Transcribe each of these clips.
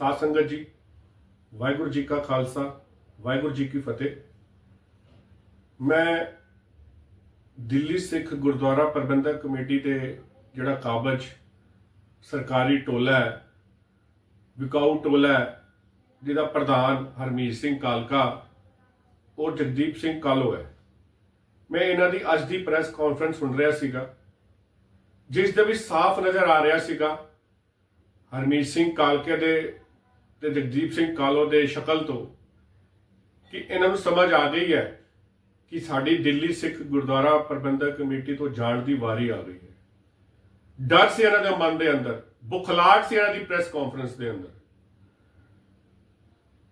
ਸਾਧ ਸੰਗਤ ਜੀ, ਵਾਹਿਗੁਰੂ ਜੀ ਕਾ ਖਾਲਸਾ, ਵਾਹਿਗੁਰੂ ਜੀ ਕੀ ਫਤਿਹ। ਮੈਂ ਦਿੱਲੀ ਸਿੱਖ ਗੁਰਦੁਆਰਾ ਪ੍ਰਬੰਧਕ ਕਮੇਟੀ ਦੇ ਜਿਹੜਾ ਕਾਬਜ ਸਰਕਾਰੀ ਟੋਲਾ ਹੈ, ਵਿਕਾਊ ਟੋਲਾ ਹੈ, ਜਿਹਦਾ ਪ੍ਰਧਾਨ ਹਰਮੀਤ ਸਿੰਘ ਕਾਲਕਾ, ਉਹ ਜਗਦੀਪ ਸਿੰਘ ਕਾਲੋ ਹੈ। ਮੈਂ ਇਹਨਾਂ ਦੀ ਅੱਜ ਦੀ ਪ੍ਰੈਸ ਕਾਨਫਰੰਸ ਸੁਣ ਰਿਹਾ ਸੀਗਾ, ਜਿਸ ਦੇ ਵਿੱਚ ਸਾਫ਼ ਨਜ਼ਰ ਆ ਰਿਹਾ ਸੀਗਾ, ਹਰਮੀਤ ਸਿੰਘ ਕਾਲਕੇ ਦੇ ਤੇ ਜਗਦੀਪ ਸਿੰਘ ਕਾਲੋ ਦੇ ਸ਼ਕਲ ਤੋਂ ਕਿ ਇਹਨਾਂ ਨੂੰ ਸਮਝ ਆ ਗਈ ਹੈ ਕਿ ਸਾਡੀ ਦਿੱਲੀ ਸਿੱਖ ਗੁਰਦੁਆਰਾ ਪ੍ਰਬੰਧਕ ਕਮੇਟੀ ਤੋਂ ਜਾਣ ਦੀ ਵਾਰੀ ਆ ਗਈ ਹੈ। ਡਰ ਸੀ ਇਹਨਾਂ ਦੇ ਮਨ ਦੇ ਅੰਦਰ, ਬੁਖਲਾਟ ਸੀ ਇਹਨਾਂ ਦੀ ਪ੍ਰੈਸ ਕਾਨਫਰੰਸ ਦੇ ਅੰਦਰ।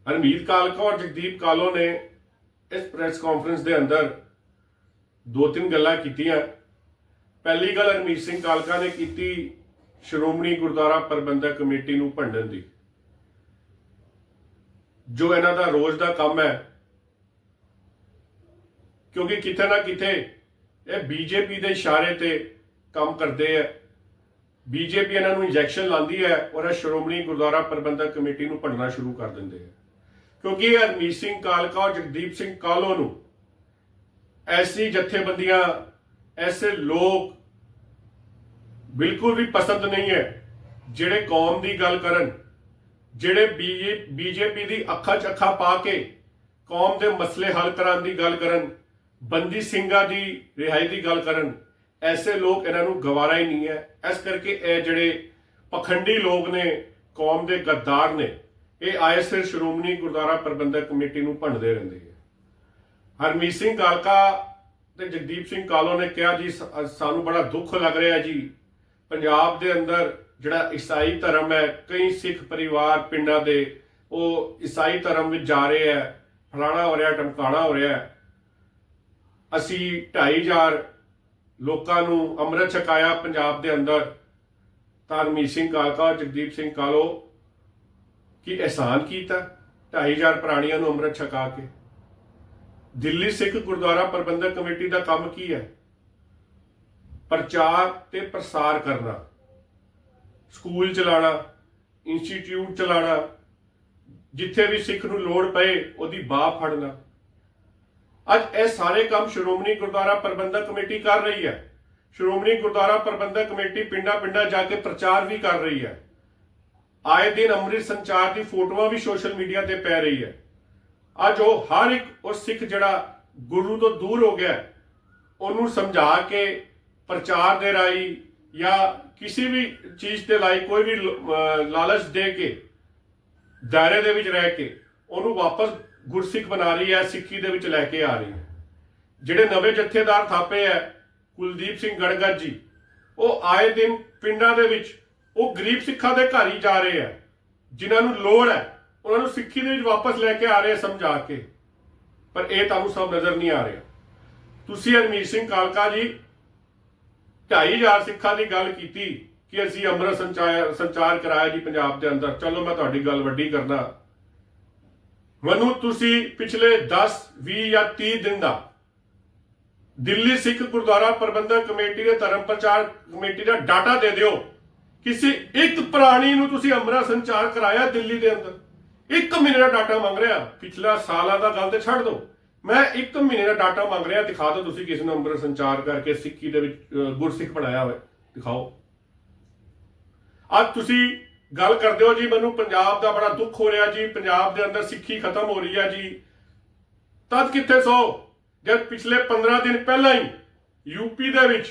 ਹਰਮੀਤ ਕਾਲਕਾ ਔਰ ਜਗਦੀਪ ਕਾਲੋ ਨੇ ਇਸ ਪ੍ਰੈਸ ਕਾਨਫਰੰਸ ਦੇ ਅੰਦਰ ਦੋ ਤਿੰਨ ਗੱਲਾਂ ਕੀਤੀਆਂ। ਪਹਿਲੀ ਗੱਲ ਹਰਮੀਤ ਸਿੰਘ ਕਾਲਕਾ ਨੇ ਕੀਤੀ ਸ਼੍ਰੋਮਣੀ ਗੁਰਦੁਆਰਾ ਪ੍ਰਬੰਧਕ ਕਮੇਟੀ ਨੂੰ ਭੰਡਣ ਦੀ। ਜੋ ਇਹਨਾਂ ਦਾ ਰੋਜ਼ ਦਾ ਕੰਮ ਹੈ। ਕਿਉਂਕਿ ਕਿਤੇ ਨਾ ਕਿਤੇ ਇਹ ਬੀਜੇਪੀ ਦੇ ਇਸ਼ਾਰੇ ਤੇ ਕੰਮ ਕਰਦੇ ਆ। ਬੀਜੇਪੀ ਇਹਨਾਂ ਨੂੰ ਇੰਜੈਕਸ਼ਨ ਲਾਉਂਦੀ ਹੈ ਔਰ ਇਹ ਸ਼੍ਰੋਮਣੀ ਗੁਰਦੁਆਰਾ ਪ੍ਰਬੰਧਕ ਕਮੇਟੀ ਨੂੰ ਭੰਡਣਾ ਸ਼ੁਰੂ ਕਰ ਦਿੰਦੇ ਆ। ਕਿਉਂਕਿ ਇਹ ਹਰਮੀਤ ਸਿੰਘ ਕਾਲਕਾ ਔਰ ਜਗਦੀਪ ਸਿੰਘ ਕਾਲੋ ਨੂੰ ਐਸੀ ਜਥੇਬੰਦੀਆਂ, ਐਸੇ ਲੋਕ ਬਿਲਕੁਲ ਵੀ ਪਸੰਦ ਨਹੀਂ ਹੈ, ਜਿਹੜੇ ਕੌਮ ਦੀ ਗੱਲ ਕਰਨ। ਜਿਹੜੇ ਬੀਜੇਪੀ ਦੀ ਅੱਖਾਂ 'ਚ ਅੱਖਾਂ ਪਾ ਕੇ ਕੌਮ ਦੇ ਮਸਲੇ ਹੱਲ ਕਰਾਉਣ ਦੀ ਗੱਲ ਕਰਨ, ਬੰਦੀ ਸਿੰਘਾਂ ਦੀ ਰਿਹਾਈ ਦੀ ਗੱਲ ਕਰਨ, ਐਸੇ ਲੋਕ ਇਹਨਾਂ ਨੂੰ ਗਵਾਰਾ ਹੀ ਨਹੀਂ ਹੈ। ਇਸ ਕਰਕੇ ਇਹ ਜਿਹੜੇ ਪਖੰਡੀ ਲੋਕ ਨੇ, ਕੌਮ ਦੇ ਗੱਦਾਰ ਨੇ, ਇਹ ਆਏ ਸਿਰ ਸ਼੍ਰੋਮਣੀ ਗੁਰਦੁਆਰਾ ਪ੍ਰਬੰਧਕ ਕਮੇਟੀ ਨੂੰ ਭੰਡਦੇ ਰਹਿੰਦੇ ਹੈ ਹਰਮੀਤ ਸਿੰਘ ਕਾਲਕਾ ਤੇ ਜਗਦੀਪ ਸਿੰਘ ਕਾਲੋ ਨੇ ਕਿਹਾ, ਜੀ, ਸ- ਸਾਨੂੰ ਬੜਾ ਦੁੱਖ ਲੱਗ ਰਿਹਾ ਜੀ। ਪੰਜਾਬ ਦੇ ਅੰਦਰ ਜਿਹੜਾ ਈਸਾਈ ਧਰਮ ਹੈ, ਕਈ ਸਿੱਖ ਪਰਿਵਾਰ ਪਿੰਡਾਂ ਦੇ, ਉਹ ਈਸਾਈ ਧਰਮ ਵਿੱਚ ਜਾ ਰਹੇ ਹੈ, ਫਲਾਣਾ ਹੋ ਰਿਹਾ, ਟਮਕਾਣਾ ਹੋ ਰਿਹਾ ਹੈ। ਅਸੀਂ 2500 ਲੋਕਾਂ ਨੂੰ ਅੰਮ੍ਰਿਤ ਛਕਾਇਆ ਪੰਜਾਬ ਦੇ ਅੰਦਰ। ਤਾਂ ਹਰਮੀਤ ਸਿੰਘ ਕਾਲਕਾ ਜਗਦੀਪ ਸਿੰਘ ਕਾਲੋ, ਕੀ ਅਹਿਸਾਨ ਕੀਤਾ 2500 ਪ੍ਰਾਣੀਆਂ ਨੂੰ ਅੰਮ੍ਰਿਤ ਛਕਾ ਕੇ। ਦਿੱਲੀ ਸਿੱਖ ਗੁਰਦੁਆਰਾ ਪ੍ਰਬੰਧਕ ਕਮੇਟੀ ਦਾ ਕੰਮ ਕੀ ਹੈ? ਪ੍ਰਚਾਰ ਤੇ ਪ੍ਰਸਾਰ ਕਰਨਾ। ਸਕੂਲ ਚਲਾਣਾ ਇੰਸਟੀਚਿਊਟ ਚਲਾਣਾ, ਜਿੱਥੇ ਵੀ ਸਿੱਖ ਨੂੰ ਲੋੜ ਪਏ, ਉਹਦੀ ਬਾਹ ਫੜਨਾ। ਅੱਜ ਇਹ ਸਾਰੇ ਕੰਮ ਸ਼੍ਰੋਮਣੀ ਗੁਰਦੁਆਰਾ ਪ੍ਰਬੰਧਕ ਕਮੇਟੀ ਕਰ ਰਹੀ ਹੈ। ਸ਼੍ਰੋਮਣੀ ਗੁਰਦੁਆਰਾ ਪ੍ਰਬੰਧਕ ਕਮੇਟੀ ਪਿੰਡਾਂ ਪਿੰਡਾਂ ਜਾ ਕੇ ਪ੍ਰਚਾਰ ਵੀ ਕਰ ਰਹੀ ਹੈ। ਆਏ ਦਿਨ ਅੰਮ੍ਰਿਤ ਸੰਚਾਰ ਦੀ ਫੋਟੋਆਂ ਵੀ ਸੋਸ਼ਲ ਮੀਡੀਆ ਤੇ ਪੈ ਰਹੀ ਹੈ। ਅੱਜ ਉਹ ਹਰ ਇੱਕ, ਉਹ ਸਿੱਖ ਜਿਹੜਾ ਗੁਰੂ ਤੋਂ ਦੂਰ ਹੋ ਗਿਆ, ਉਹਨੂੰ ਸਮਝਾ ਕੇ ਪ੍ਰਚਾਰ ਦੇ ਰਾਈ ਜਾਂ ਕਿਸੇ ਵੀ ਚੀਜ਼ ਦੇ ਲਾਈ ਕੋਈ ਵੀ ਲਾਲਚ ਦੇ ਕੇ, ਦਾਇਰੇ ਦੇ ਵਿੱਚ ਰਹਿ ਕੇ, ਉਹਨੂੰ ਵਾਪਸ ਗੁਰਸਿੱਖ ਬਣਾ ਰਹੀ ਹੈ, ਸਿੱਖੀ ਦੇ ਵਿੱਚ ਲੈ ਕੇ ਆ ਰਹੀ ਹੈ। ਜਿਹੜੇ ਨਵੇਂ ਜਥੇਦਾਰ ਥਾਪੇ ਹੈ, ਕੁਲਦੀਪ ਸਿੰਘ ਗੜਗੜ ਜੀ, ਉਹ ਆਏ ਦਿਨ ਪਿੰਡਾਂ ਦੇ ਵਿੱਚ, ਉਹ ਗਰੀਬ ਸਿੱਖਾਂ ਦੇ ਘਰ ਹੀ ਜਾ ਰਹੇ ਆ ਜਿਨ੍ਹਾਂ ਨੂੰ ਲੋੜ ਹੈ, ਉਹਨਾਂ ਨੂੰ ਸਿੱਖੀ ਦੇ ਵਿੱਚ ਵਾਪਸ ਲੈ ਕੇ ਆ ਰਹੇ ਸਮਝਾ ਕੇ। ਪਰ ਇਹ ਤੁਹਾਨੂੰ ਸਭ ਨਜ਼ਰ ਨਹੀਂ ਆ ਰਿਹਾ। ਤੁਸੀਂ ਹਰਮੀਤ ਸਿੰਘ ਕਾਲਕਾ ਜੀ 2500 ਸਿੱਖਾਂ ਦੀ ਗੱਲ ਕੀਤੀ ਕਿ ਅਸੀਂ ਅੰਮ੍ਰਿਤ ਸੰਚਾਰ ਸੰਚਾਰ ਕਰਾਇਆ ਜੀ ਪੰਜਾਬ ਦੇ ਅੰਦਰ। ਚਲੋ ਮੈਂ ਤੁਹਾਡੀ ਗੱਲ ਵੱਡੀ ਕਰਦਾ। ਮੈਨੂੰ, ਤੁਸੀਂ ਪਿਛਲੇ 10 20 ਜਾਂ 30 ਦਿਨ ਦਾ ਦਿੱਲੀ ਸਿੱਖ ਗੁਰਦੁਆਰਾ ਪ੍ਰਬੰਧਕ ਕਮੇਟੀ ਦੇ ਧਰਮ ਪ੍ਰਚਾਰ ਕਮੇਟੀ ਦਾ ਡਾਟਾ ਦੇ ਦਿਓ। ਕਿਸੇ ਇੱਕ ਪ੍ਰਾਣੀ ਨੂੰ ਤੁਸੀਂ ਅੰਮ੍ਰਿਤ ਸੰਚਾਰ ਕਰਾਇਆ ਦਿੱਲੀ ਦੇ ਅੰਦਰ। ਇੱਕ ਮਹੀਨੇ ਦਾ ਡਾਟਾ ਮੰਗ ਰਿਹਾ। ਪਿਛਲਾ ਸਾਲਾਂ ਦਾ ਗੱਲ ਤੇ ਛੱਡ ਦਿਓ। ਮੈਂ ਇੱਕ ਮਹੀਨੇ ਦਾ ਡਾਟਾ ਮੰਗ ਰਿਹਾ ਦਿਖਾ ਦਿਓ ਤੁਸੀਂ ਕਿਸੇ ਨੂੰ ਅੰਮ੍ਰਿਤ ਸੰਚਾਰ ਕਰਕੇ ਸਿੱਖੀ ਦੇ ਵਿੱਚ ਗੁਰਸਿੱਖ ਬਣਾਇਆ ਹੋਵੇ ਦਿਖਾਓ। ਅੱਜ ਤੁਸੀਂ ਗੱਲ ਕਰਦੇ ਹੋ ਜੀ ਮੈਨੂੰ ਪੰਜਾਬ ਦਾ ਬੜਾ ਦੁੱਖ ਹੋ ਰਿਹਾ ਜੀ ਪੰਜਾਬ ਦੇ ਅੰਦਰ ਸਿੱਖੀ ਖਤਮ ਹੋ ਰਹੀ ਹੈ ਜੀ। ਤਦ ਕਿੱਥੇ ਸੋ? ਜਦ ਪਿਛਲੇ 15 ਦਿਨ ਪਹਿਲਾਂ ਹੀ ਯੂਪੀ ਦੇ ਵਿੱਚ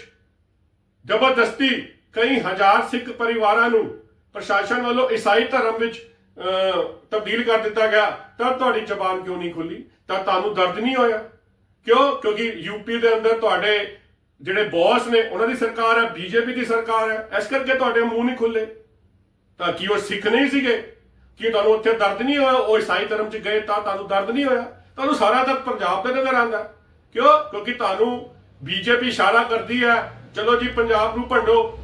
ਜ਼ਬਰਦਸਤੀ ਕਈ ਹਜ਼ਾਰ ਸਿੱਖ ਪਰਿਵਾਰਾਂ ਨੂੰ ਪ੍ਰਸ਼ਾਸਨ ਵੱਲੋਂ ਈਸਾਈ ਧਰਮ ਵਿੱਚ ਅਹ, ਤਬਦੀਲ ਕਰ ਦਿੱਤਾ ਗਿਆ ਤਾਂ ਤੁਹਾਡੀ ਜ਼ਬਾਨ ਕਿਉਂ ਨਹੀਂ ਖੁੱਲੀ? ਤਾਂ ਤੁਹਾਨੂੰ ਦਰਦ ਨਹੀਂ ਹੋਇਆ? ਕਿਉਂ? ਕਿਉਂਕਿ ਯੂਪੀ ਦੇ ਅੰਦਰ ਤੁਹਾਡੇ ਜਿਹੜੇ ਬੌਸ ਨੇ, ਉਹਨਾਂ ਦੀ ਸਰਕਾਰ ਹੈ ਬੀਜੇਪੀ ਦੀ ਸਰਕਾਰ ਹੈ, ਇਸ ਕਰਕੇ ਤੁਹਾਡੇ ਮੂੰਹ ਨਹੀਂ ਖੁੱਲੇ। ਤਾਂ ਕੀ ਉਹ ਸਿੱਖ ਨਹੀਂ ਸੀਗੇ? ਕਿ ਤੁਹਾਨੂੰ ਉੱਥੇ ਦਰਦ ਨਹੀਂ ਹੋਇਆ? ਉਹ ਈਸਾਈ ਧਰਮ 'ਚ ਗਏ ਤਾਂ ਤੁਹਾਨੂੰ ਦਰਦ ਨਹੀਂ ਹੋਇਆ? ਤੁਹਾਨੂੰ ਸਾਰਾ ਦਰਦ ਪੰਜਾਬ ਦੇ ਨਜ਼ਰ ਆਉਂਦਾ ਕਿਉਂ? ਕਿਉਂਕਿ ਤੁਹਾਨੂੰ ਬੀਜੇਪੀ ਇਸ਼ਾਰਾ ਕਰਦੀ ਹੈ, ਚਲੋ ਜੀ ਪੰਜਾਬ ਨੂੰ ਭੰਡੋ,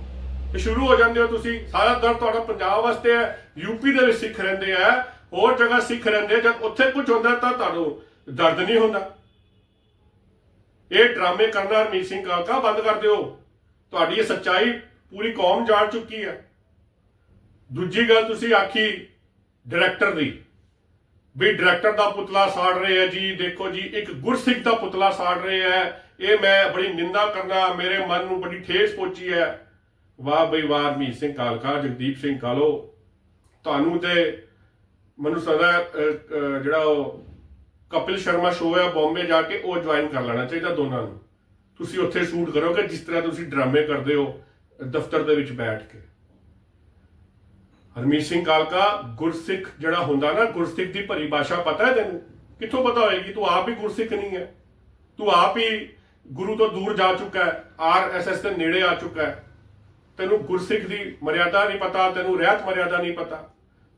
ਤੇ ਸ਼ੁਰੂ ਹੋ ਜਾਂਦੇ ਹੋ ਤੁਸੀਂ। ਸਾਰਾ ਦਰਦ ਤੁਹਾਡਾ ਪੰਜਾਬ ਵਾਸਤੇ ਹੈ ਯੂਪੀ ਦੇ ਵਿੱਚ ਸਿੱਖ ਰਹਿੰਦੇ ਆ ਹੋਰ ਜਗ੍ਹਾ ਸਿੱਖ ਰਹਿੰਦੇ ਜਦ ਉੱਥੇ ਕੁਝ ਹੁੰਦਾ ਤਾਂ ਤੁਹਾਨੂੰ ਦਰਦ ਨਹੀਂ ਹੁੰਦਾ। ਇਹ ਡਰਾਮੇ ਕਰਨਾ ਹਰਮੀਤ ਸਿੰਘ ਕਾਲਕਾ ਬੰਦ ਕਰ ਦਿਓ। ਤੁਹਾਡੀ ਇਹ ਸੱਚਾਈ ਪੂਰੀ ਕੌਮ ਜਾਣ ਚੁੱਕੀ ਹੈ। ਦੂਜੀ ਗੱਲ ਤੁਸੀਂ ਆਖੀ ਡਾਇਰੈਕਟਰ ਦੀ, ਵੀ ਡਾਇਰੈਕਟਰ ਦਾ ਪੁਤਲਾ ਸਾੜ ਰਹੇ ਆ ਜੀ। ਦੇਖੋ ਜੀ, ਇੱਕ ਗੁਰਸਿੱਖ ਦਾ ਪੁਤਲਾ ਸਾੜ ਰਹੇ ਆ। ਇਹ ਮੈਂ ਬੜੀ ਨਿੰਦਾ ਕਰਨਾ ਮੇਰੇ ਮਨ ਨੂੰ ਬੜੀ ਠੇਸ ਪਹੁੰਚੀ ਹੈ। ਵਾਹ ਬਈ ਵਾਹ, ਹਰਮੀਤ ਸਿੰਘ ਕਾਲਕਾ ਜਗਦੀਪ ਸਿੰਘ ਕਾਲੋ। ਤੁਹਾਨੂੰ ਤੇ ਮੈਨੂੰ ਸਦਾ ਜਿਹੜਾ ਉਹ ਕਪਿਲ ਸ਼ਰਮਾ ਸ਼ੋਅ ਹੈ, ਬੰਬੇ ਜਾ ਕੇ ਉਹ ਜੁਆਇਨ ਕਰ ਲੈਣਾ ਚਾਹੀਦਾ ਦੋਨਾਂ ਨੂੰ। ਤੁਸੀਂ ਉੱਥੇ ਸ਼ੂਟ ਕਰੋਗੇ ਜਿਸ ਤਰ੍ਹਾਂ ਤੁਸੀਂ ਡਰਾਮੇ ਕਰਦੇ ਹੋ, ਦਫ਼ਤਰ ਦੇ ਵਿੱਚ ਬੈਠ ਕੇ। ਹਰਮੀਤ ਸਿੰਘ ਕਾਲਕਾ, ਗੁਰਸਿੱਖ ਜਿਹੜਾ ਹੁੰਦਾ ਨਾ, ਗੁਰਸਿੱਖ ਦੀ ਪਰਿਭਾਸ਼ਾ ਪਤਾ ਹੈ ਤੈਨੂੰ? ਕਿੱਥੋਂ ਪਤਾ ਹੋਏਗੀ? ਤੂੰ ਆਪ ਹੀ ਗੁਰਸਿੱਖ ਨਹੀਂ ਹੈ। ਤੂੰ ਆਪ ਹੀ ਗੁਰੂ ਤੋਂ ਦੂਰ ਜਾ ਚੁੱਕਾ ਹੈ ਆਰਐਸਐਸ ਦੇ ਨੇੜੇ ਆ ਚੁੱਕਾ ਹੈ। ਤੈਨੂੰ ਗੁਰਸਿੱਖ ਦੀ ਮਰਿਆਦਾ ਨਹੀਂ ਪਤਾ, ਤੈਨੂੰ ਰਹਿਤ ਮਰਿਆਦਾ ਨਹੀਂ ਪਤਾ।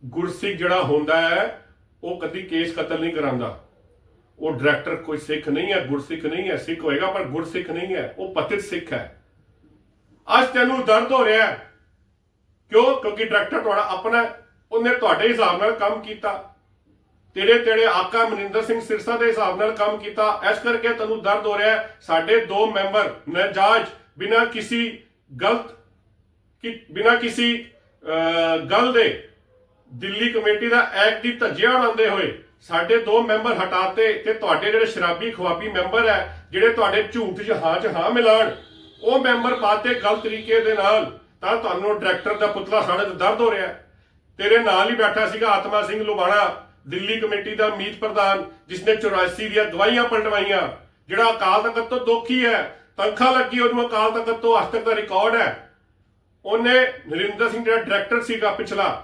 ਗੁਰਸਿੱਖ ਜਿਹੜਾ ਹੁੰਦਾ ਹੈ, ਉਹ ਕਦੀ ਕੇਸ ਕਤਲ ਨਹੀਂ ਕਰਾਂਦਾ ਉਹ ਡਾਇਰੈਕਟਰ ਕੋਈ ਸਿੱਖ ਨਹੀਂ ਹੈ ਗੁਰਸਿੱਖ ਨਹੀਂ ਹੈ ਸਿੱਖ ਹੋਏਗਾ ਪਰ ਗੁਰਸਿੱਖ ਨਹੀਂ ਹੈ ਉਹ ਪਤਿਤ ਸਿੱਖ ਹੈ। ਅੱਜ ਤੈਨੂੰ ਦਰਦ ਹੋ ਰਿਹਾ ਹੈ। ਕਿਉਂ? ਕਿਉਂਕਿ ਡਾਇਰੈਕਟਰ ਤੁਹਾਡਾ ਆਪਣਾ ਹੈ। ਉਹਨੇ ਤੁਹਾਡੇ ਹਿਸਾਬ ਨਾਲ ਕੰਮ ਕੀਤਾ। ਤੇਰੇ ਤੇਰੇ ਆਕਾ ਮਨਿੰਦਰ ਸਿੰਘ ਸਿਰਸਾ ਦੇ ਹਿਸਾਬ ਨਾਲ ਕੰਮ ਕੀਤਾ। ਇਸ ਕਰਕੇ ਤੈਨੂੰ ਦਰਦ ਹੋ ਰਿਹਾ ਸਾਡੇ ਦੋ ਮੈਂਬਰ ਨਜਾਜ਼ ਬਿਨਾਂ ਕਿਸੇ ਗਲਤ ਕਿ ਬਿਨਾਂ ਕਿਸੇ ਅਹ, ਗੱਲ ਦੇ ਦਿੱਲੀ ਕਮੇਟੀ ਦਾ ਐਕਟ ਦੀ ਧੱਜੀਆਂ ਉਡਾਉਂਦੇ ਹੋਏ ਸਾਡੇ ਦੋ ਮੈਂਬਰ ਹਟਾਤੇ ਤੇ ਤੁਹਾਡੇ ਜਿਹੜੇ ਸ਼ਰਾਬੀ ਖਵਾਬੀ ਮੈਂਬਰ ਹੈ, ਜਿਹੜੇ ਤੁਹਾਡੇ ਝੂਠ 'ਚ ਹਾਂ 'ਚ ਹਾਂ ਮਿਲਾਣ, ਉਹ ਮੈਂਬਰ ਪਾਤੇ ਗਲਤ ਤਰੀਕੇ ਦੇ ਨਾਲ ਤਾਂ ਤੁਹਾਨੂੰ ਡਾਇਰੈਕਟਰ ਦਾ ਪੁਤਲਾ ਸਾੜੇ ਤੇ ਦਰਦ ਹੋ ਰਿਹਾ ਤੇਰੇ ਨਾਲ ਹੀ ਬੈਠਾ ਸੀਗਾ ਆਤਮਾ ਸਿੰਘ ਲੁਬਾਣਾ, ਦਿੱਲੀ ਕਮੇਟੀ ਦਾ ਮੀਤ ਪ੍ਰਧਾਨ, ਜਿਸਨੇ 84 ਦੀਆਂ ਗਵਾਹੀਆਂ ਪਲਟਵਾਈਆਂ, ਜਿਹੜਾ ਅਕਾਲ ਤਖਤ ਤੋਂ ਦੋਖੀ ਹੈ, ਤਨਖਾਹ ਲੱਗੀ ਉਹਨੂੰ ਅਕਾਲ ਤਖਤ ਤੋਂ, ਅੱਜ ਤੱਕ ਦਾ ਰਿਕਾਰਡ ਹੈ। ਉਹਨੇ ਨਰਿੰਦਰ ਸਿੰਘ ਜਿਹੜਾ ਡਾਇਰੈਕਟਰ ਸੀਗਾ ਪਿਛਲਾ,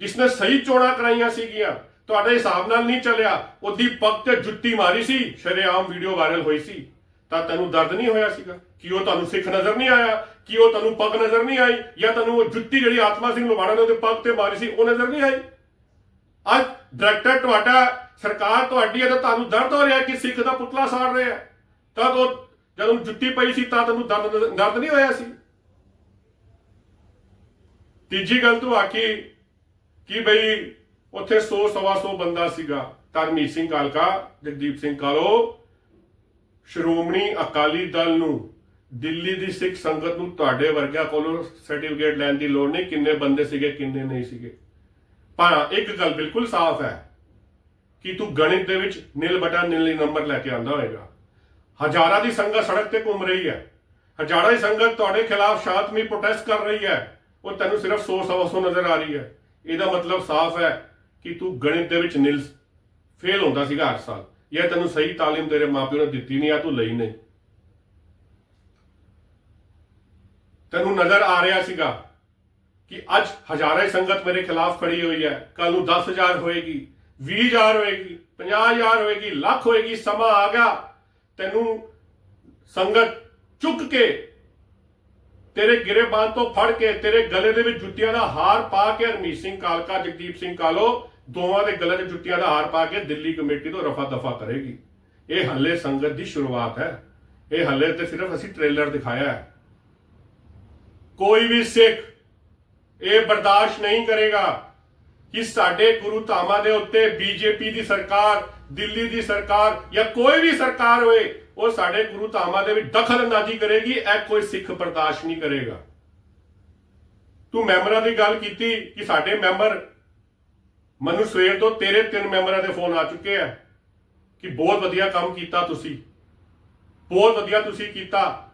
ਜਿਸਨੇ ਸਹੀ ਚੋਣਾਂ ਕਰਾਈਆਂ ਸੀਗੀਆਂ ਤੁਹਾਡੇ ਹਿਸਾਬ ਨਾਲ ਨਹੀਂ ਚੱਲਿਆ। ਉਹਦੀ ਪੱਗ ਤੇ ਜੁੱਤੀ ਮਾਰੀ ਸੀ, ਸ਼ਰੇਆਮ ਵੀਡੀਓ ਵਾਇਰਲ ਹੋਈ ਸੀ। ਤਾਂ ਤੈਨੂੰ ਦਰਦ ਨਹੀਂ ਹੋਇਆ ਸੀਗਾ? ਕਿ ਉਹ ਤੁਹਾਨੂੰ ਸਿੱਖ ਨਜ਼ਰ ਨਹੀਂ ਆਇਆ? ਕਿ ਉਹ ਤੁਹਾਨੂੰ ਪੱਗ ਨਜ਼ਰ ਨਹੀਂ ਆਈ? ਜਾਂ ਤੈਨੂੰ ਉਹ ਜੁੱਤੀ ਜਿਹੜੀ ਆਤਮਾ ਸਿੰਘ ਲੁਬਾਣਾ ਨੇ ਉਹਦੇ ਪੱਗ ਤੇ ਮਾਰੀ ਸੀ, ਉਹ ਨਜ਼ਰ ਨਹੀਂ ਆਈ? ਅੱਜ ਡਾਇਰੈਕਟਰ ਤੁਹਾਡਾ, ਸਰਕਾਰ ਤੁਹਾਡੀ ਹੈ ਤਾਂ ਤੁਹਾਨੂੰ ਦਰਦ ਹੋ ਰਿਹਾ ਕਿ ਸਿੱਖ ਦਾ ਪੁਤਲਾ ਸਾੜ ਰਿਹਾ ਤਦ ਤਾਂ ਉਹ ਜਦੋਂ ਜੁੱਤੀ ਪਈ ਸੀ ਤਾਂ ਤੈਨੂੰ ਦਰਦ ਦਰਦ ਨਹੀਂ ਹੋਇਆ ਸੀ? ਤੀਜੀ ਗੱਲ ਤੋਂ ਆਖੀ ਕਿ ਬਈ ਉੱਥੇ 100 ਸਵਾ 100 ਬੰਦਾ ਸੀਗਾ। ਧਰਮੀਤ ਸਿੰਘ ਕਾਲਕਾ, ਜਗਦੀਪ ਸਿੰਘ ਕਾਲੋ, ਸ਼੍ਰੋਮਣੀ ਅਕਾਲੀ ਦਲ ਨੂੰ। ਦਿੱਲੀ ਦੀ ਸਿੱਖ ਸੰਗਤ ਨੂੰ ਤੁਹਾਡੇ ਵਰਗਿਆਂ ਕੋਲੋਂ ਸਰਟੀਫਿਕੇਟ ਲੈਣ ਦੀ ਲੋੜ ਨਹੀਂ, ਕਿੰਨੇ ਬੰਦੇ ਸੀਗੇ, ਕਿੰਨੇ ਨਹੀਂ ਸੀਗੇ। ਪਰ ਇੱਕ ਗੱਲ ਬਿਲਕੁਲ ਸਾਫ਼ ਹੈ ਕਿ ਤੂੰ ਗਣਿਤ ਦੇ ਵਿੱਚ ਨਿਲ ਬਟਾ ਨਿਲ ਨੰਬਰ ਲੈ ਕੇ ਆਂਦਾ ਹੋਏਗਾ। ਹਜ਼ਾਰਾਂ ਦੀ ਸੰਗਤ ਸੜਕ ਤੇ ਘੁੰਮ ਰਹੀ ਹੈ। ਹਜ਼ਾਰਾਂ ਦੀ ਸੰਗਤ ਤੁਹਾਡੇ ਖਿਲਾਫ ਸ਼ਾਂਤਮਈ ਪ੍ਰੋਟੈਸਟ ਕਰ ਰਹੀ ਹੈ। ਉਹ ਤੈਨੂੰ ਸਿਰਫ 100 ਸਵਾ 100 ਨਜ਼ਰ ਆ ਰਹੀ ਹੈ। ਇਹਦਾ ਮਤਲਬ ਸਾਫ਼ ਹੈ ਕਿ ਤੂੰ ਗਣਿਤ ਦੇ ਵਿੱਚ ਨਿਲ ਫੇਲ ਹੁੰਦਾ ਸੀਗਾ ਹਰ ਸਾਲ। ਜਾਂ ਤੈਨੂੰ ਸਹੀ ਤਾਲੀਮ ਤੇਰੇ ਮਾਪਿਓ ਨੇ ਦਿੱਤੀ ਨਹੀਂ ਆ ਤੂੰ ਲਈ ਨਹੀਂ। ਤੈਨੂੰ ਨਜ਼ਰ ਆ ਰਿਹਾ ਸੀਗਾ ਕਿ ਅੱਜ ਹਜ਼ਾਰਾਂ ਦੀ ਸੰਗਤ ਮੇਰੇ ਖਿਲਾਫ ਖੜੀ ਹੋਈ ਹੈ। ਕੱਲ ਨੂੰ 10000 ਹੋਏਗੀ 20000 ਹੋਏਗੀ 50000 ਹੋਏਗੀ, ਲੱਖ ਹੋਏਗੀ, ਸਮਾਂ ਆ ਗਿਆ। ਤੈਨੂੰ ਸੰਗਤ ਚੁੱਕ ਕੇ ਤੇਰੇ ਗਿਰੇਬਾਨ ਤੋਂ ਫੜ ਕੇ ਤੇਰੇ ਗਲੇ ਦੇ ਵਿੱਚ ਜੁੱਤੀਆਂ ਦਾ ਹਾਰ ਪਾ ਕੇ ਹਰਮੀਤ ਸਿੰਘ ਕਾਲਕਾ, ਜਗਦੀਪ ਸਿੰਘ ਕਾਲੋ ਦੋਵਾਂ ਦੇ ਗਲੇ 'ਚ ਜੁੱਤੀਆਂ ਦਾ ਹਾਰ ਪਾ ਕੇ ਦਿੱਲੀ ਕਮੇਟੀ ਤੋਂ ਰਫਾ ਦਫਾ ਕਰੇਗੀ। ਇਹ ਹੱਲੇ ਸੰਗਤ ਦੀ ਸ਼ੁਰੂਆਤ ਹੈ। ਇਹ ਹੱਲੇ ਤੇ ਸਿਰਫ ਅਸੀਂ ਟ੍ਰੇਲਰ ਦਿਖਾਇਆ ਹੈ। ਕੋਈ ਵੀ ਸਿੱਖ ਇਹ ਬਰਦਾਸ਼ਤ ਨਹੀਂ ਕਰੇਗਾ ਕਿ ਸਾਡੇ ਗੁਰੂ ਧਾਮਾਂ ਦੇ ਉੱਤੇ ਬੀਜੇਪੀ ਦੀ ਸਰਕਾਰ, ਦਿੱਲੀ ਦੀ ਸਰਕਾਰ ਜਾਂ ਕੋਈ ਵੀ ਸਰਕਾਰ ਹੋਏ, ਉਹ ਸਾਡੇ ਗੁਰੂ ਧਾਮਾਂ ਦੇ ਵਿੱਚ ਦਖਲ ਅੰਦਾਜ਼ੀ ਕਰੇਗੀ, ਇਹ ਕੋਈ ਸਿੱਖ ਬਰਦਾਸ਼ਤ ਨਹੀਂ ਕਰੇਗਾ। ਤੂੰ ਮੈਂਬਰਾਂ ਦੀ ਗੱਲ ਕੀਤੀ ਕਿ ਸਾਡੇ ਮੈਂਬਰ ਮੈਨੂੰ ਸਵੇਰ ਤੋਂ ਤੇਰੇ ਤਿੰਨ ਮੈਂਬਰਾਂ ਦੇ ਫੋਨ ਆ ਚੁੱਕੇ ਆ ਕਿ ਬਹੁਤ ਵਧੀਆ ਕੰਮ ਕੀਤਾ ਤੁਸੀਂ। ਬਹੁਤ ਵਧੀਆ ਤੁਸੀਂ ਕੀਤਾ।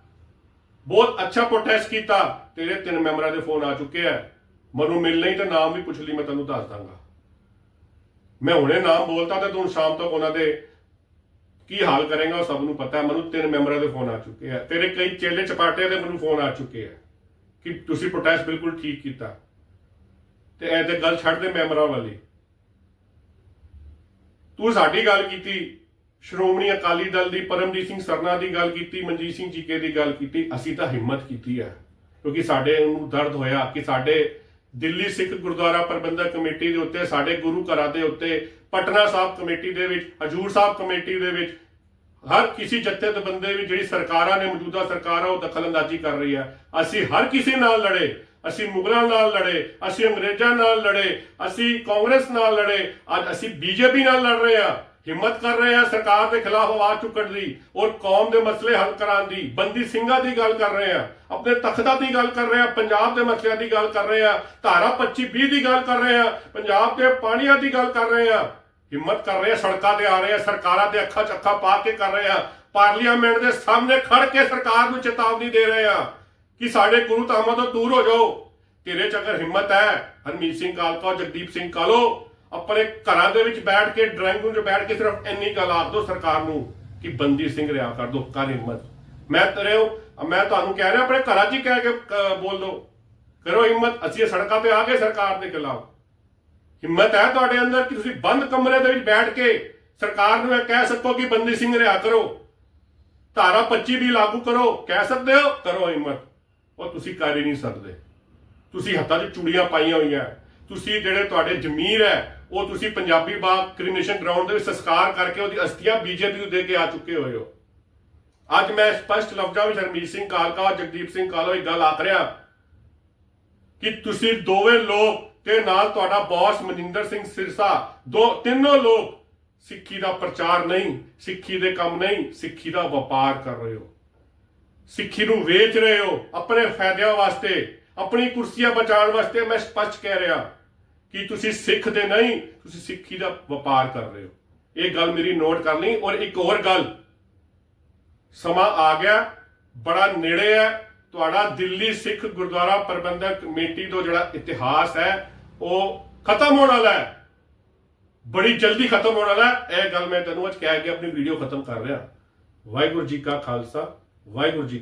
ਬਹੁਤ ਅੱਛਾ ਪ੍ਰੋਟੈਸਟ ਕੀਤਾ। ਤੇਰੇ ਤਿੰਨ ਮੈਂਬਰਾਂ ਦੇ ਫੋਨ ਆ ਚੁੱਕੇ ਆ। ਮੈਨੂੰ ਮਿਲ ਲਈ ਤਾਂ ਨਾਮ ਵੀ ਪੁੱਛ ਲਈ, ਮੈਂ ਤੈਨੂੰ ਦੱਸ ਦਾਂਗਾ। ਮੈਂ ਹੁਣੇ ਨਾਮ ਬੋਲਤਾ ਤੇ ਤੂੰ ਸ਼ਾਮ ਤੱਕ ਉਹਨਾਂ ਦੇ ਕੀ ਹਾਲ ਕਰੇਗਾ ਉਹ ਸਭ ਨੂੰ ਪਤਾ। ਹੈ ਮੈਨੂੰ ਤਿੰਨ ਮੈਂਬਰਾਂ ਦੇ ਫੋਨ ਆ ਚੁੱਕੇ ਆ। ਤੇਰੇ ਕਈ ਚੇਲੇ ਚਪਾਟੇ ਦੇ ਮੈਨੂੰ ਫੋਨ ਆ ਚੁੱਕੇ ਆ ਕਿ ਤੁਸੀਂ ਪ੍ਰੋਟੈਸਟ ਬਿਲਕੁਲ ਠੀਕ ਕੀਤਾ। ਤੇ ਇਹ ਤੇ ਗੱਲ ਛੱਡ ਦੇ ਮੈਂਬਰਾਂ ਵਾਲੀ। ਤੂੰ ਸਾਡੀ ਗੱਲ ਕੀਤੀ, ਸ਼੍ਰੋਮਣੀ ਅਕਾਲੀ ਦਲ ਦੀ, ਪਰਮਜੀਤ ਸਿੰਘ ਸਰਨਾ ਦੀ ਗੱਲ ਕੀਤੀ, ਮਨਜੀਤ ਸਿੰਘ ਜੀਕੇ ਦੀ ਗੱਲ ਕੀਤੀ, ਅਸੀਂ ਤਾਂ ਹਿੰਮਤ ਕੀਤੀ ਹੈ ਕਿਉਂਕਿ ਸਾਡੇ ਨੂੰ ਦਰਦ ਹੋਇਆ ਕਿ ਸਾਡੇ ਦਿੱਲੀ ਸਿੱਖ ਗੁਰਦੁਆਰਾ ਪ੍ਰਬੰਧਕ ਕਮੇਟੀ ਦੇ ਉੱਤੇ, ਸਾਡੇ ਗੁਰੂ ਘਰਾਂ ਦੇ ਉੱਤੇ, ਪਟਨਾ ਸਾਹਿਬ ਕਮੇਟੀ ਦੇ ਵਿੱਚ, ਹਜੂਰ ਸਾਹਿਬ ਕਮੇਟੀ ਦੇ ਵਿੱਚ, ਹਰ ਕਿਸੇ ਜੱਥੇ ਦੇ ਬੰਦੇ ਵੀ ਜਿਹੜੀ ਸਰਕਾਰਾਂ ਨੇ, ਮੌਜੂਦਾ ਸਰਕਾਰ ਆ, ਉਹ ਦਖਲਅੰਦਾਜ਼ੀ ਕਰ ਰਹੀ ਹੈ ਅਸੀਂ ਹਰ ਕਿਸੇ ਨਾਲ ਲੜੇ। ਅਸੀਂ ਮੁਗਲਾਂ ਨਾਲ ਲੜੇ, ਅਸੀਂ ਅੰਗਰੇਜ਼ਾਂ ਨਾਲ ਲੜੇ, ਅਸੀਂ ਕਾਂਗਰਸ ਨਾਲ ਲੜੇ, ਅੱਜ ਅਸੀਂ ਬੀਜੇਪੀ ਨਾਲ ਲੜ ਰਹੇ ਹਾਂ। ਹਿੰਮਤ ਕਰ ਰਹੇ ਆ ਸਰਕਾਰ ਦੇ ਖਿਲਾਫ ਆਵਾਜ਼ ਚੁੱਕਣ ਦੀ ਔਰ ਕੌਮ ਦੇ ਮਸਲੇ ਹੱਲ ਕਰਾਉਣ ਦੀ। ਬੰਦੀ ਸਿੰਘਾਂ ਦੀ ਗੱਲ ਕਰ ਰਹੇ ਆ ਆਪਣੇ ਤਖਤਾਂ ਦੀ ਗੱਲ ਕਰ ਰਹੇ ਆ ਪੰਜਾਬ ਦੇ ਮਸਲਿਆਂ ਦੀ ਗੱਲ ਕਰ ਰਹੇ ਆ ਧਾਰਾ 25 20 ਦੀ ਗੱਲ ਕਰ ਰਹੇ ਆ ਪੰਜਾਬ ਦੇ ਪਾਣੀਆਂ ਦੀ ਗੱਲ ਕਰ ਰਹੇ ਆ ਹਿੰਮਤ ਕਰ ਰਹੇ ਆ ਸੜਕਾਂ ਤੇ ਆ ਰਹੇ ਆ ਸਰਕਾਰਾਂ ਦੇ ਅੱਖਾਂ 'ਚ ਪਾ ਕੇ ਕਰ ਰਹੇ ਆ ਪਾਰਲੀਮੈਂਟ ਦੇ ਸਾਹਮਣੇ ਖੜ ਕੇ ਸਰਕਾਰ ਨੂੰ ਚੇਤਾਵਨੀ ਦੇ ਰਹੇ ਆ ਕਿ ਸਾਡੇ ਗੁਰੂ ਧਾਮਾਂ ਤੋਂ ਦੂਰ ਹੋ ਜਾਓ। ਤੇਰੇ 'ਚ ਅਗਰ ਹਿੰਮਤ ਹੈ, ਹਰਮੀਤ ਸਿੰਘ ਕਾਲਕਾ, ਜਗਦੀਪ ਸਿੰਘ ਕਾਲੋ, ਆਪਣੇ ਘਰਾਂ ਦੇ ਵਿੱਚ ਬੈਠ ਕੇ ਡਰਾਇੰਗ ਰੂਮ 'ਚ ਬੈਠ ਕੇ ਸਿਰਫ ਇੰਨੀ ਗੱਲ ਆਖ ਦਿਓ ਸਰਕਾਰ ਨੂੰ ਕਿ ਬੰਦੀ ਸਿੰਘ ਰਿਹਾ ਕਰ ਦੋ, ਕਰ ਹਿੰਮਤ। ਮੈਂ ਤੇਰੇ ਮੈਂ ਤੁਹਾਨੂੰ ਕਹਿ ਰਿਹਾ, ਆਪਣੇ ਘਰਾਂ 'ਚ ਹੀ ਕਹਿ ਕੇ ਬੋਲ ਦੋ। ਕਰੋ ਹਿੰਮਤ, ਅਸੀਂ ਇਹ ਸੜਕਾਂ ਤੇ ਆ ਗਏ ਸਰਕਾਰ ਦੇ ਖਿਲਾਫ। ਹਿੰਮਤ ਹੈ ਤੁਹਾਡੇ ਅੰਦਰ ਕਿ ਤੁਸੀਂ ਬੰਦ ਕਮਰੇ ਦੇ ਵਿੱਚ ਬੈਠ ਕੇ ਸਰਕਾਰ ਨੂੰ ਇਹ ਕਹਿ ਸਕੋ ਕਿ ਬੰਦੀ ਸਿੰਘ ਰਿਹਾ ਕਰੋ। ਧਾਰਾ 25 ਵੀ ਲਾਗੂ ਕਰੋ, ਕਹਿ ਸਕਦੇ ਹੋ? ਕਰੋ ਹਿੰਮਤ। ਉਹ ਤੁਸੀਂ ਕਰ ਹੀ ਨਹੀਂ ਸਕਦੇ। ਤੁਸੀਂ ਹੱਥਾਂ 'ਚ ਚੂੜੀਆਂ ਪਾਈਆਂ ਹੋਈਆਂ। ਤੁਸੀਂ ਜਿਹੜੇ ਤੁਹਾਡੇ ਜ਼ਮੀਰ ਹੈ, ਉਹ ਤੁਸੀਂ ਪੰਜਾਬੀ ਬਾਗ ਕ੍ਰਿਮੀਨੇਸ਼ਨ ਗਰਾਊਂਡ ਦੇ ਵਿੱਚ ਸੰਸਕਾਰ ਕਰਕੇ ਉਹਦੀ ਅਸਥੀਆਂ ਬੀਜੇਪੀ ਨੂੰ ਦੇ ਕੇ ਆ ਚੁੱਕੇ ਹੋਏ ਹੋ। ਅੱਜ ਮੈਂ ਸਪਸ਼ਟ ਲਫ਼ਜ਼ਾਂ ਵਿੱਚ ਹਰਮੀਤ ਸਿੰਘ ਕਾਲਕਾ ਜਗਦੀਪ ਸਿੰਘ ਕਾਲੋ ਇਹ ਗੱਲ ਆਖ ਰਿਹਾ। ਕਿ ਤੁਸੀਂ ਦੋਵੇਂ ਲੋਕ ਤੇ ਨਾਲ ਤੁਹਾਡਾ ਬੌਸ ਮਨਿੰਦਰ ਸਿੰਘ ਸਿਰਸਾ, ਦੋ ਤਿੰਨੋਂ ਲੋਕ ਸਿੱਖੀ ਦਾ ਪ੍ਰਚਾਰ ਨਹੀਂ, ਸਿੱਖੀ ਦੇ ਕੰਮ ਨਹੀਂ, ਸਿੱਖੀ ਦਾ ਵਪਾਰ ਕਰ ਰਹੇ ਹੋ। ਸਿੱਖੀ ਨੂੰ ਵੇਚ ਰਹੇ ਹੋ ਆਪਣੇ ਫਾਇਦਿਆਂ ਵਾਸਤੇ, ਆਪਣੀ ਕੁਰਸੀਆਂ ਬਚਾਉਣ ਵਾਸਤੇ ਮੈਂ ਸਪਸ਼ਟ ਕਹਿ ਰਿਹਾ ਕਿ ਤੁਸੀਂ ਸਿੱਖ ਦੇ ਨਹੀਂ, ਤੁਸੀਂ ਸਿੱਖੀ ਦਾ ਵਪਾਰ ਕਰ ਰਹੇ ਹੋ। ਇਹ ਗੱਲ ਮੇਰੀ ਨੋਟ ਕਰ ਲਈ ਔਰ ਇੱਕ ਹੋਰ ਗੱਲ, ਸਮਾਂ ਆ ਗਿਆ, ਬੜਾ ਨੇੜੇ ਹੈ, ਤੁਹਾਡਾ ਦਿੱਲੀ ਸਿੱਖ ਗੁਰਦੁਆਰਾ ਪ੍ਰਬੰਧਕ ਕਮੇਟੀ ਤੋਂ ਜਿਹੜਾ ਇਤਿਹਾਸ ਹੈ, ਉਹ ਖਤਮ ਹੋਣ ਵਾਲਾ ਹੈ। ਬੜੀ ਜਲਦੀ ਖਤਮ ਹੋਣ ਵਾਲਾ ਹੈ। ਇਹ ਗੱਲ ਮੈਂ ਤੈਨੂੰ ਅੱਜ ਕਹਿ ਕੇ ਆਪਣੀ ਵੀਡੀਓ ਖਤਮ ਕਰ ਰਿਹਾ। ਵਾਹਿਗੁਰੂ ਜੀ ਕਾ ਖਾਲਸਾ। ਵਾਹਿਗੁਰੂ ਜੀ